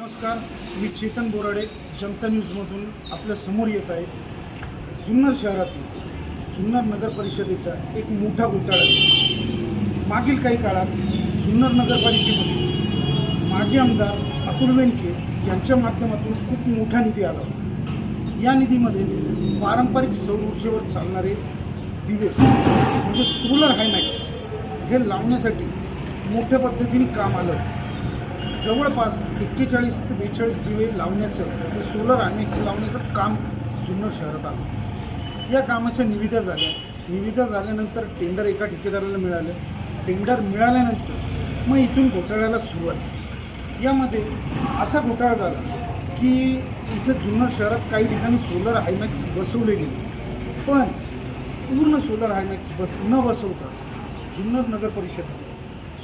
नमस्कार मी चेतन बोराडे जनता न्यूजमधून आपल्यासमोर येत आहे. जुन्नर शहरातील जुन्नर नगर परिषदेचा एक मोठा घोटाळा. आहे. मागील काही काळात जुन्नर नगरपालिकेमध्ये माजी आमदार अतुल वेंके यांच्या माध्यमातून खूप मोठा निधी आला होता. या निधीमध्ये पारंपरिक सौर ऊर्जेवर चालणारे दिवे म्हणजे सोलर हायमॅक्स हे लावण्यासाठी मोठ्या पद्धतीने काम आलं जवळपास एक्केचाळीस ते बेचाळीस दिवे लावण्याचं सोलर हायमॅक्स लावण्याचं काम जुन्नर शहरात आलं. या कामाच्या निविदा झाल्या. निविदा झाल्यानंतर टेंडर एका ठेकेदाराला मिळालं. टेंडर मिळाल्यानंतर मग इथून घोटाळ्याला सुरुवात झाली. यामध्ये असा घोटाळा झाला की इथं जुन्नर शहरात काही ठिकाणी सोलर हायमॅक्स बसवले गेले. पण पूर्ण सोलर हायमॅक्स बस न बसवता जुन्नर नगर परिषद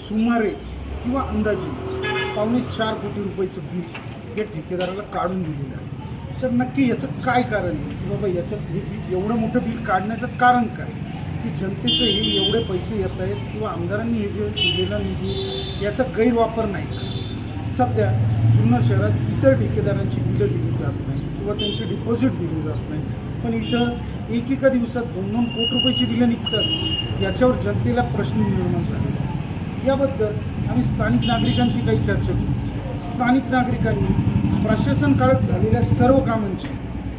सुमारे किंवा अंदाजे पावणे चार कोटी रुपयाचं बिल हे ठेकेदाराला काढून दिलेलं आहे. तर नक्की याचं काय कारण आहे? की बाबा याचं हे बिल एवढं मोठं बिल काढण्याचं कारण काय? की जनतेचं हे एवढे पैसे येत आहेत किंवा आमदारांनी हे जे दिलेला निधी याचा गैरवापर नाही. सध्या जुन्नर शहरात इतर ठेकेदारांची बिलं दिली जात नाही किंवा त्यांची डिपॉझिट दिली जात नाही. पण इथं एकेका दिवसात दोन दोन कोटी रुपयाची बिलं निघतात. याच्यावर जनतेला प्रश्न निर्माण झाले याबद्दल आम्ही स्थानिक नागरिकांशी काही चर्चा केली स्थानिक नागरिकांनी प्रशासन काळात झालेल्या सर्व कामांची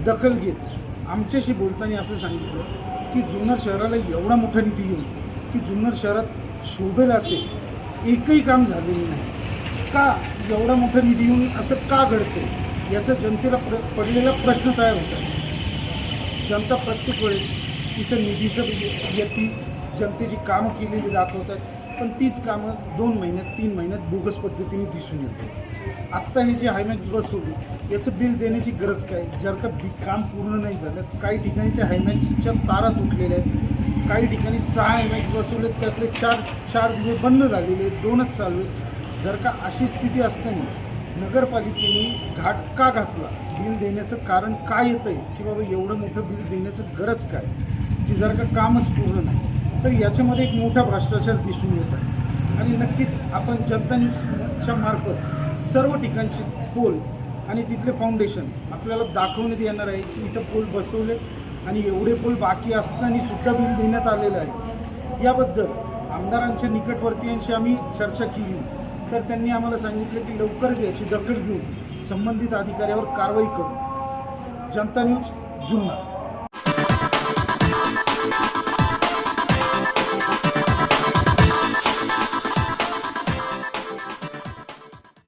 दखल घेत आमच्याशी बोलताना असं सांगितलं की जुन्नर शहराला एवढा मोठा निधी येऊन की जुन्नर शहरात शोभेल असे एकही काम झालेलं नाही. का एवढा मोठा निधी येऊन असं का घडतं याचा जनतेला प्र पडलेला प्रश्न तयार होता जनता प्रत्येक वेळेस इथं निधीचं म्हणजे येतील जनतेची कामं केलेली दाखवतात पण तीच कामं दोन महिन्यात तीन महिन्यात बोगस पद्धतीने दिसून येते. आत्ता हे जे हायमॅक्स बसवली याचं बिल देण्याची गरज काय? जर का बी काम पूर्ण नाही झालं काही ठिकाणी त्या हायमॅक्सच्या तारा तुटलेल्या आहेत. काही ठिकाणी सहा हायमॅक्स बसवलेत त्यातले चार चार दिवस बंद झालेले आहेत दोनच चालू आहेत. जर का अशी स्थिती असताना नगरपालिकेने घाट का घातला? बिल देण्याचं कारण काय येतं आहे की बाबा एवढं मोठं बिल देण्याचं गरज काय? की जर का कामच पूर्ण नाही तर याच्यामध्ये एक मोठा भ्रष्टाचार दिसून येत आहे. आणि नक्कीच आपण जनता न्यूजच्या मार्फत सर्व ठिकाणचे पोल आणि तिथले फाउंडेशन आपल्याला दाखवण्यात येणार आहे. की इथं पोल बसवले आणि एवढे पोल बाकी असताना सुद्धा बिल देण्यात आलेलं आहे. याबद्दल आमदारांच्या निकटवर्तीयांशी आम्ही चर्चा केली. तर त्यांनी आम्हाला सांगितलं की लवकरच याची दखल घेऊन संबंधित अधिकाऱ्यावर कारवाई करू. जनता न्यूज जुन्ना